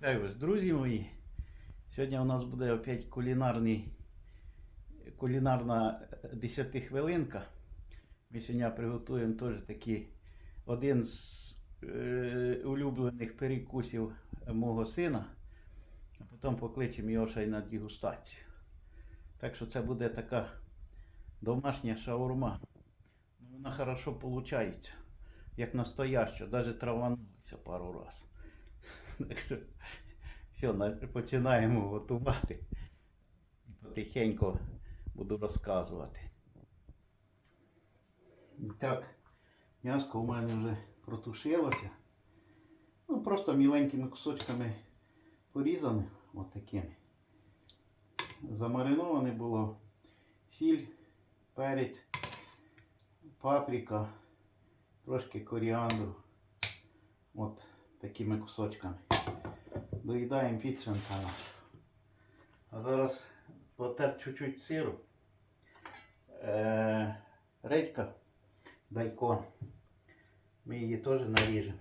Так ось, друзі мої, сьогодні у нас буде опять кулінарний, кулінарна 10 хвилинка. Ми сьогодні приготуємо теж такий один з е, улюблених перекусів мого сина, а потім покличемо його ще й на дегустацію. Так що це буде така домашня шаурма. Ну, Вона хорошо виходить, як настояща, навіть траванулася пару разів. Так що все, починаємо готувати. І потихеньку буду розказувати. І Так, м'яско у мене вже протушилося. Ну, просто міленькими кусочками порізане, от такими. Замариноване було сіль, перець, паприка, трошки коріандру. От такими кусочками. Доїдаємо нашу. А зараз потер чуть-чуть сиру. Е, редька, дайкон. Ми її теж наріжемо.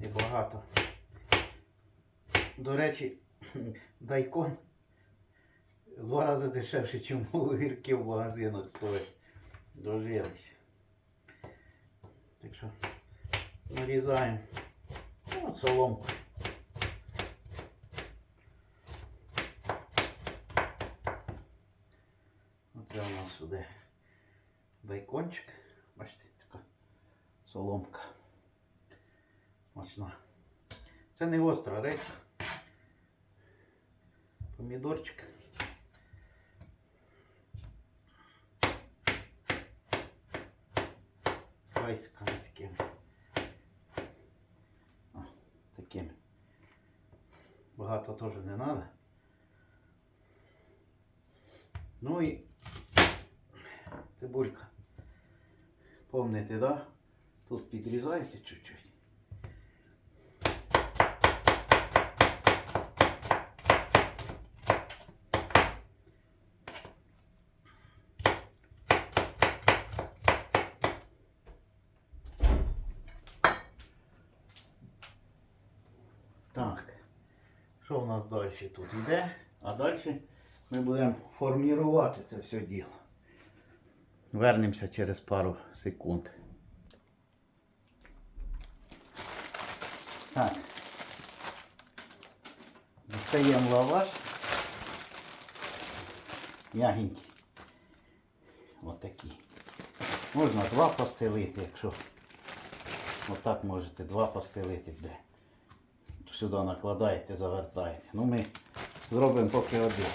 І багато. До речі, дайкон два рази дешевше, ніж огірки в магазинах стоять. Дожились. Так що нарізаємо. Ну, От соломку. Оце у нас сюди дайкончик. Бачите, така соломка. Смачна. Це не остра речка. Помідорчик. Хайськами такими. О, такими. Багато теж не треба. Ну і цибулька. Помните, да? Тут підрізаєте чуть-чуть. Так, що у нас далі тут йде? А далі ми будемо формувати це все діло. Вернемося через пару секунд. Так. Дістаємо лаваш. М'ягенький. Отакий. Можна два постелити, якщо отак можете два постелити де. Сюди накладаєте, завертаєте. Ну ми зробимо поки один.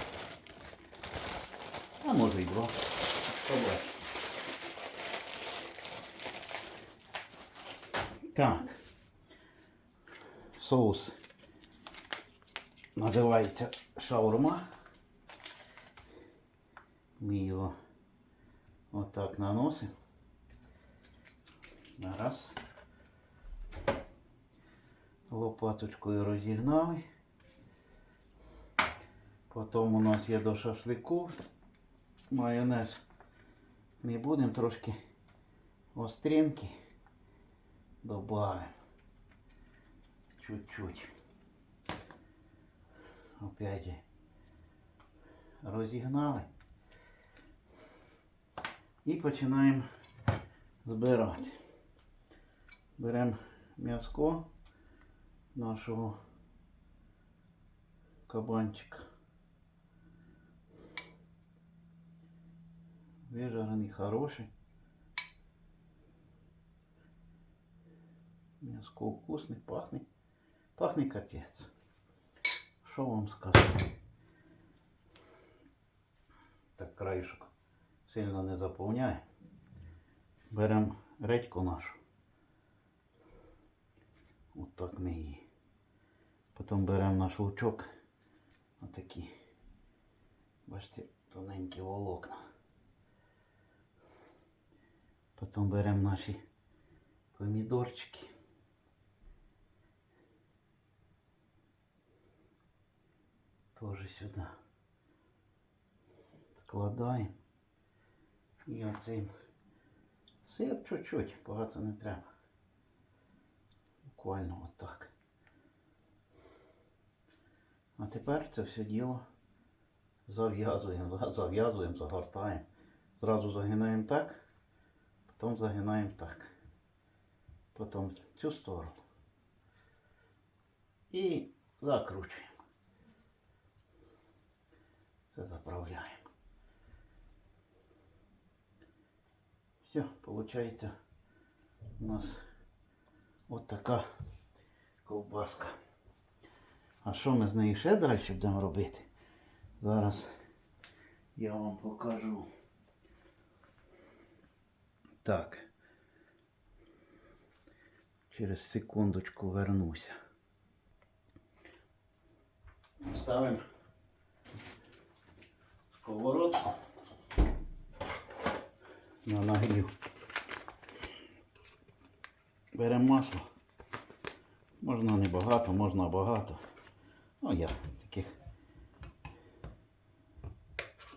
А може і два. Побачимо. Так. Соус називається шаурма. Ми його отак наносимо. Раз. Лопаточкою розігнали. Потім у нас є до шашлику майонез. Ми будемо трошки остринки добавимо. Чуть-чуть. Опять же розігнали. І починаємо збирати. Беремо м'язко нашого кабанчика. Вижарений хороший. Мяско вкусный, пахнет. Пахнет капець. Що вам сказати? Так краєшок сильно не заповняє. Беремо редьку нашу. От так ми її. Потім беремо наш лучок. Отакі. Бачите, тоненькі волокна. Потім беремо наші помідорчики. Тоже сюди. Складаємо. І оцим сир чуть-чуть, багато не треба. Буквально отак. А тепер це все діло зав'язуємо, зав'язуємо, загортаємо. Зразу загинаємо так, потім загинаємо так. Потім цю сторону. І закручуємо. Це заправляємо. Все, виходить у нас от така ковбаска. А що ми з нею ще далі будемо робити? Зараз я вам покажу. Так. Через секундочку вернуся. Ставимо сковородку на нагрів. Беремо масло. Можна не багато, можна багато. Ну, я таких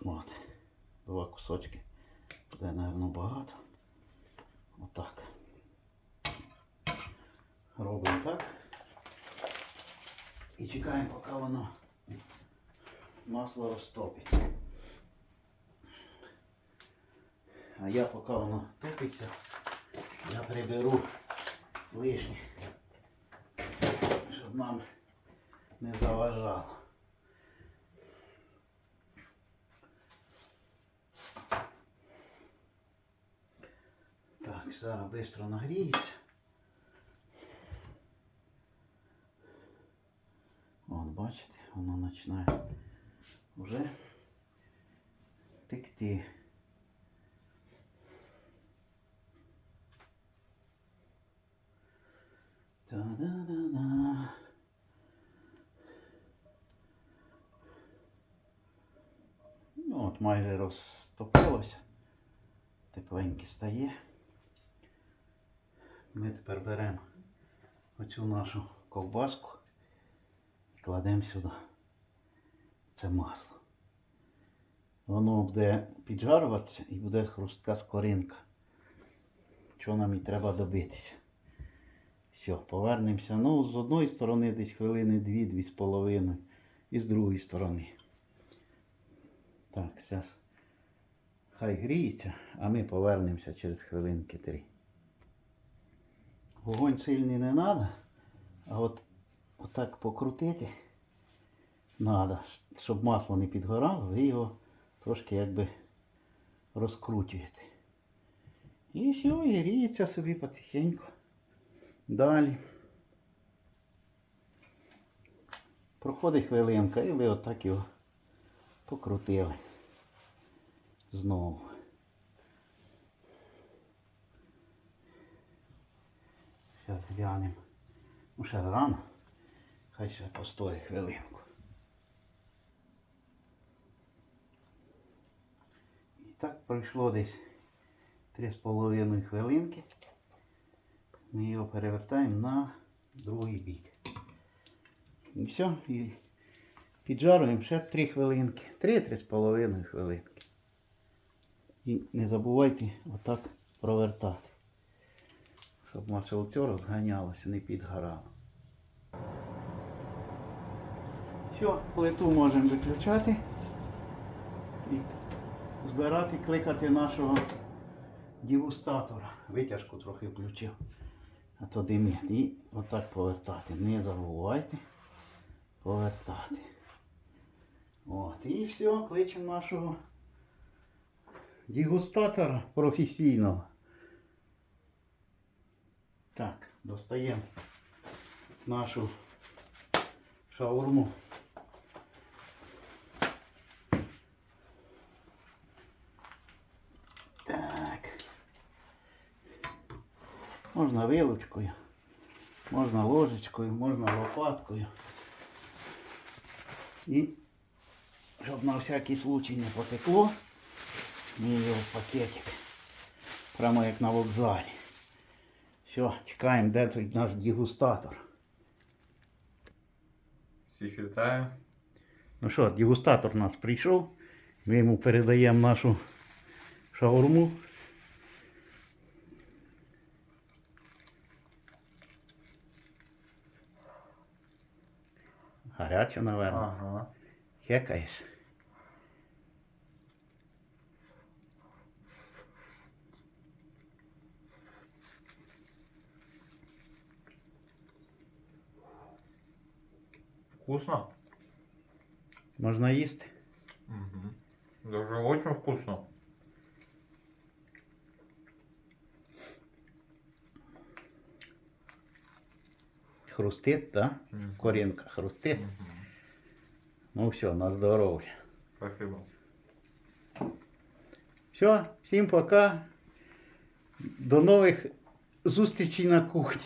от, два кусочки. Буде, напевно, багато. Отак. Робимо так. І чекаємо, поки воно масло розтопиться. А я поки воно топиться, я приберу лишнє, щоб нам не заважало. Так, зараз швидко нагріється. От, бачите, воно починає вже текти. Та-да-да-да. Ну, от майже розтопилося. Тепленьке стає. Ми тепер беремо оцю нашу ковбаску і кладемо сюди. Це масло. Воно буде піджарюватися і буде хрустка скоринка. Що нам і треба добитися. Все, повернемося. Ну, з одної сторони десь хвилини дві, дві з половиною. І з другої сторони. Так, зараз хай гріється, а ми повернемося через хвилинки три. Вогонь сильний не треба, а от отак покрутити треба, щоб масло не підгорало, ви його трошки якби розкручуєте. І все, і гріється собі потихеньку. Далі. Проходить хвилинка і ви отак його покрутили. Знову. Зараз глянемо. Ну, ще рано. Хай ще постоїть хвилинку. І так пройшло десь 3,5 хвилинки. Ми його перевертаємо на другий бік. І все. І піджаруємо ще 3 хвилинки. 3-3,5 хвилинки. І не забувайте отак провертати. Щоб масло розганялося, не підгорало. Все, плиту можемо виключати і збирати, кликати нашого дегустатора. Витяжку трохи включив, а то димить. І отак повертати. Не забувайте повертати. От, і все, кличемо нашого дегустатора професійного. Так, достаємо нашу шаурму. Так. Можна вилочкою, можна ложечкою, можна лопаткою. І щоб на всякий случай не потекло, ми в пакетик. Прямо як на вокзалі. Все, чекаємо, де тут наш дегустатор. Всіх вітаю. Ну що, дегустатор у нас прийшов. Ми йому передаємо нашу шаурму. Гаряче, напевно. Ага. Хекаєш. Вкусно? Можна їсти. Угу. Даже очень вкусно. Хрустить, так? Да? Мгм. Корінка хрустить. Мгм. Ну все, на здоров'я. Спасибо. Все, всім пока. До нових зустрічей на кухні.